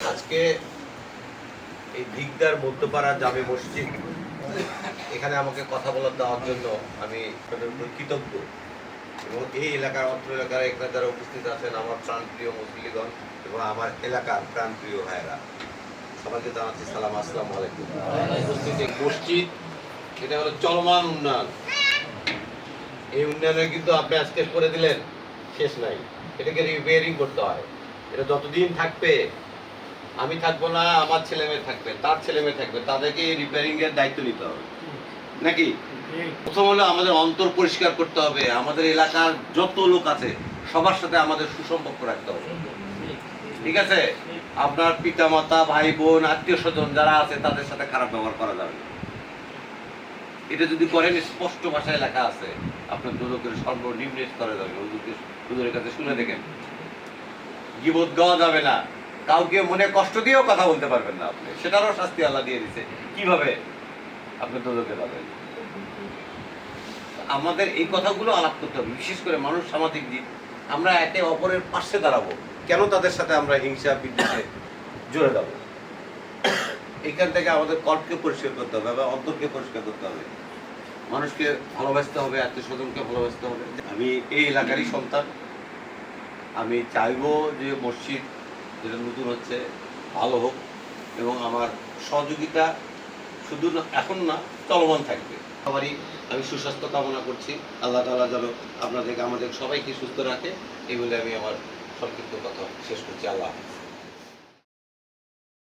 আজকে এই দিকদার মধ্যপাড়া জামে মসজিদ, এখানে আমাকে কথা বলার দেওয়ার জন্য আমি কৃতজ্ঞ। এবং এই এলাকার অত্র এলাকার এখানে যারা উপস্থিত আছেন, আমার প্রাণপ্রিয় মুসলিগণ এবং আমার এলাকার প্রাণপ্রিয় ভাইয়েরা। সবাইকে জানাচ্ছি সালাম, আসসালামু আলাইকুম। মসজিদ, এটা হলো চলমান উন্নয়ন। এই উন্নয়নে কিন্তু আপনি আজকে করে দিলেন, শেষ নাই। এটাকে রিপেয়ারিং করতে হয়। এটা যতদিন থাকবে, আমি থাকব না, আমার ছেলে মেয়ে থাকবে, তার ছেলে মেয়ে থাকবে, তাদেরকে রিপেয়ারিং এর দায়িত্ব নিতে হবে। নাকি? প্রথম হলো আমাদের অন্তর পরিষ্কার করতে হবে। আমাদের এলাকার যত লোক আছে সবার সাথে আমাদের সুসম্পর্ক রাখতে হবে। ঠিক আছে? আপনার পিতা মাতা ভাই বোন আত্মীয় স্বজন যারা আছে, তাদের সাথে খারাপ ব্যবহার করা যাবে। এটা যদি করেন, স্পষ্ট ভাষায় লেখা আছে, আপনার দুদকের সর্বনিম্ন স্তরে যাবে। হুজুরকে কাছে শুনে দেখেন। গিবত গাওয়া যাবে না। কাউকে মনে কষ্ট দিয়েও কথা বলতে পারবেন না আপনি। সেটারও শাস্তি আল্লাহ দিয়ে দিছে কীভাবে? আপনি দুদকে যাবেন আমাদের এই কথাগুলো আলাপ করতে হবে। বিশেষ করে মানুষ সামাজিক দিক আমরা একে অপরের পাশে দাঁড়াবো। কেন তাদের সাথে আমরা হিংসা, বিদ্বেষে জুড়ে যাব? এখান থেকে আমাদের কর্মকে পরিষ্কার করতে হবে বা অন্তরকে পরিষ্কার করতে হবে। মানুষকে ভালোবাসতে হবে আত্মীয় স্বজনকে ভালোবাসতে হবে। আমি এই এলাকারই সন্তান। আমি চাইব যে মসজিদ যেটা নতুন হচ্ছে, ভালো হোক এবং আমার সহযোগিতা শুধু এখন না, চলমান থাকবে। সবারই আমি সুস্বাস্থ্য কামনা করছি। আল্লাহ তালা যেন আপনাদেরকে, আমাদের সবাইকে সুস্থ রাখে। এই বলে আমি আমার সংক্ষিপ্ত কথা শেষ করছি। আল্লাহ হাফেজ।